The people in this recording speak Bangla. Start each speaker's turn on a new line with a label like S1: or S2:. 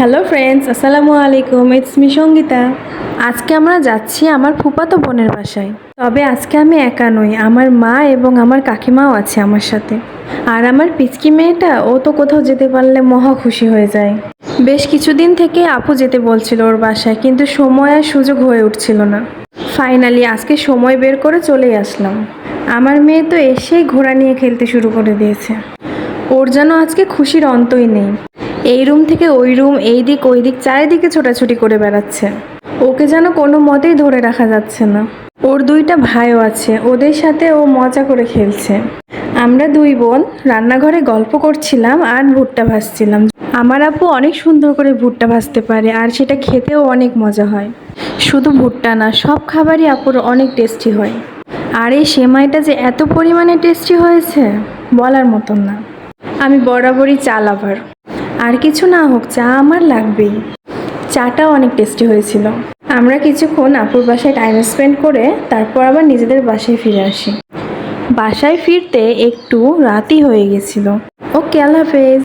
S1: হ্যালো ফ্রেন্ডস আসসালামু আলাইকুম ইটস মি সঙ্গীতা আজকে আমরা যাচ্ছি আমার ফুপাতো বোনের বাসায়। তবে আজকে আমি একা নই, আমার মা এবং আমার কাকিমাও আছে আমার সাথে। আর আমার পিচকি মেয়েটা, ও তো কোথাও যেতে পারলে মহা খুশি হয়ে যায়। বেশ কিছুদিন থেকে আপু যেতে বলছিল ওর বাসায়, কিন্তু সময় আর সুযোগ হয়ে উঠছিল না। ফাইনালি আজকে সময় বের করে চলেই আসলাম। আমার মেয়ে তো এসেই ঘোড়া নিয়ে খেলতে শুরু করে দিয়েছে। ওর যেন আজকে খুশির অন্তই নেই। এই রুম থেকে ওই রুম, এই দিক, ওই দিক, চারিদিকে ছোটাছুটি করে বেড়াচ্ছে। ওকে যেন কোনো মতেই ধরে রাখা যাচ্ছে না। ওর দুইটা ভাইও আছে, ওদের সাথে ও মজা করে খেলছে। আমরা দুই বোন, রান্নাঘরে গল্প করছিলাম আর ভুট্টা ভাজছিলাম। আমার আপু অনেক সুন্দর করে ভুট্টা ভাজতে পারে আর সেটা খেতেও অনেক মজা হয়। শুধু ভুট্টা না, সব খাবারই আপুর অনেক টেস্টি হয়। আর এই সেমাইটা যে এত পরিমাণে টেস্টি হয়েছে, বলার মতন না। আমি বরাবরই চা লাভার আর কিছু না হোক, চা আমার লাগবেই। চাটাও অনেক টেস্টি হয়েছিল। আমরা কিছুক্ষণ আপুর বাসায় টাইম স্পেন্ড করে তারপর আবার নিজেদের বাসায় ফিরে আসি। বাসায় ফিরতে একটু রাতই হয়ে গেছিল। ওকে, আল্লাহ হাফেজ।